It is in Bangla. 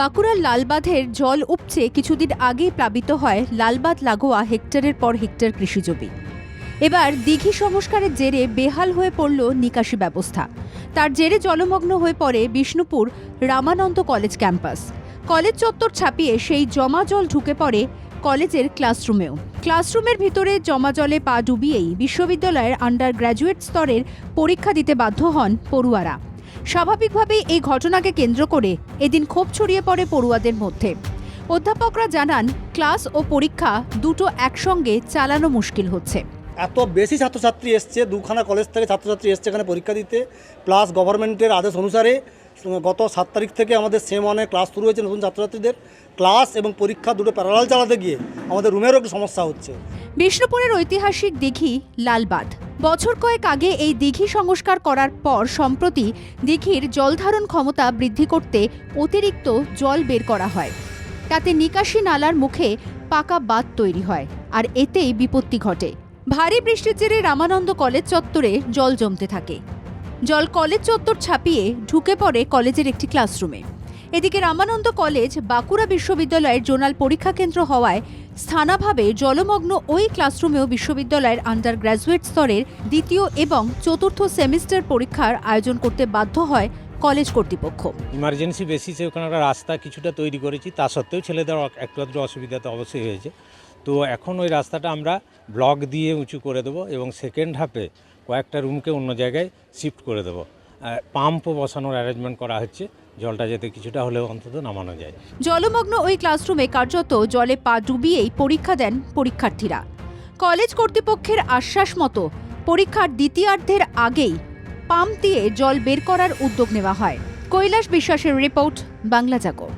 বাঁকুড়ার লালবাঁধের জল উপচে কিছুদিন আগেই প্লাবিত হয় লালবাঁধ লাগোয়া হেক্টরের পর হেক্টর কৃষিজমি। এবার দিঘি সংস্কারের জেরে বেহাল হয়ে পড়ল নিকাশি ব্যবস্থা। তার জেরে জলমগ্ন হয়ে পড়ে Bishnupur Ramananda college campus. College চত্বর ছাপিয়ে সেই জমা জল ঢুকে পড়ে কলেজের ক্লাসরুমেও। ক্লাসরুমের ভিতরে জমা জলে পা ডুবিয়েই বিশ্ববিদ্যালয়ের আন্ডার গ্র্যাজুয়েট স্তরের পরীক্ষা দিতে বাধ্য হন পড়ুয়ারা। স্বাভাবিকভাবেই এই ঘটনাকে কেন্দ্র করে এদিন ক্ষোভ ছড়িয়ে পড়ে পড়ুয়াদের মধ্যে। অধ্যাপকরা জানান ক্লাস ও পরীক্ষা দুটো একসঙ্গে চালানো মুশকিল হচ্ছে। এত বেশি ছাত্রছাত্রী এসছে দুখানা কলেজ থেকে ছাত্রছাত্রী এসছে এখানে পরীক্ষা দিতে প্লাস গভর্নমেন্টের আদেশ অনুসারে গত সাত তারিখ থেকে আমাদের সেম ওয়ানে ক্লাস শুরু হয়েছে নতুন ছাত্রছাত্রীদের। ক্লাস এবং পরীক্ষা দুটো প্যারালাল চালাতে গিয়ে আমাদের রুমেরও একটু সমস্যা হচ্ছে। বিষ্ণুপুরের ঐতিহাসিক দিঘি লালবাঁধ। বছর কয়েক আগে এই দিঘি সংস্কার করার পর সম্প্রতি দিঘির জলধারণ ক্ষমতা বৃদ্ধি করতে অতিরিক্ত জল বের করা হয়। তাতে নিকাশি নালার মুখে পাকা বাঁধ তৈরি হয় আর এতেই বিপত্তি ঘটে। ভারী বৃষ্টির জেরে রামানন্দ কলেজ চত্বরে জল জমতে থাকে। জল কলেজ চত্বর ছাপিয়ে ঢুকে পড়ে কলেজের একটি ক্লাসরুমে। এদিকে রামানন্দ কলেজ বাঁকুড়া বিশ্ববিদ্যালয়ের জোনাল পরীক্ষা কেন্দ্র হওয়ায় স্থানাভাবে জলমগ্ন ওই ক্লাসরুমেও বিশ্ববিদ্যালয়ের আন্ডার গ্র্যাজুয়েট স্তরের দ্বিতীয় এবং চতুর্থ সেমিস্টার পরীক্ষার আয়োজন করতে বাধ্য হয় কলেজ কর্তৃপক্ষ। ইমার্জেন্সি বেসিসে ওখানে একটা রাস্তা কিছুটা তৈরি করেছি, তা সত্ত্বেও ছেলেদের একটু আধটু অসুবিধা তো অবশ্যই হয়েছে। তো এখন ওই রাস্তাটা আমরা ব্লক দিয়ে উঁচু করে দেবো এবং সেকেন্ড হাফে কয়েকটা রুমকে অন্য জায়গায় শিফট করে দেবো। পাম্পও বসানোর অ্যারেঞ্জমেন্ট করা হচ্ছে। জলটা যাতে কিছুটা হলেও অন্তত নামানো যায়। জলমগ্ন ওই ক্লাসরুমে কার্যত জলে পা ডুবিয়েই পরীক্ষা দেন পরীক্ষার্থীরা। কলেজ কর্তৃপক্ষের আশ্বাস মতো পরীক্ষার দ্বিতীয়ার্ধের আগেই পাম্প দিয়ে জল বের করার উদ্যোগ নেওয়া হয়। কৈলাস বিশ্বাসের রিপোর্ট, বাংলা জাগো।